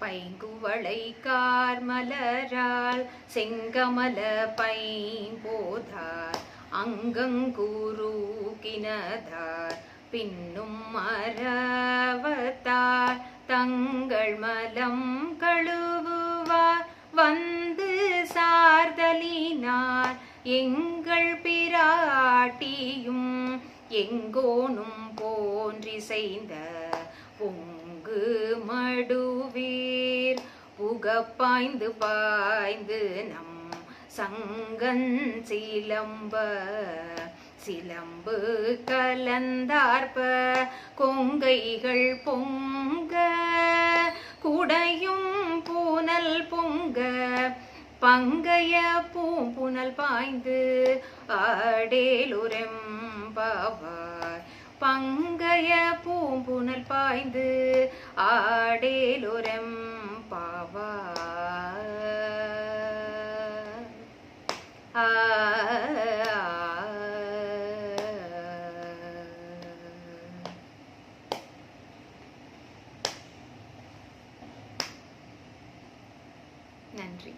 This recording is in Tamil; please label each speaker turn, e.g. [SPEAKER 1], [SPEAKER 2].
[SPEAKER 1] பைங்குவளை கார்மலரால் செங்கமல பைம்போதார் அங்கங்கூரூகினதார் பின்னும் மரவத்தார் தங்கள் மலம் கழுவுவார் வந்து சார்தலினார் எங்கள் பிராட்டியும் எங்கோனும் போன்றிசைந்த பொங்க புகப்பாய்ந்து பாய்ந்து நம் சங்கன் சிலம்ப சிலம்பு கலந்தார்ப கொங்கைகள் பொங்க குடையும் பூனல் பொங்க பங்கைய பூம்புனல் பாய்ந்து ஆடேலுரம்பவாய். பங்கைய பூம்புனல் பாய்ந்து ஆடேலுரம் பாவார் நன்றி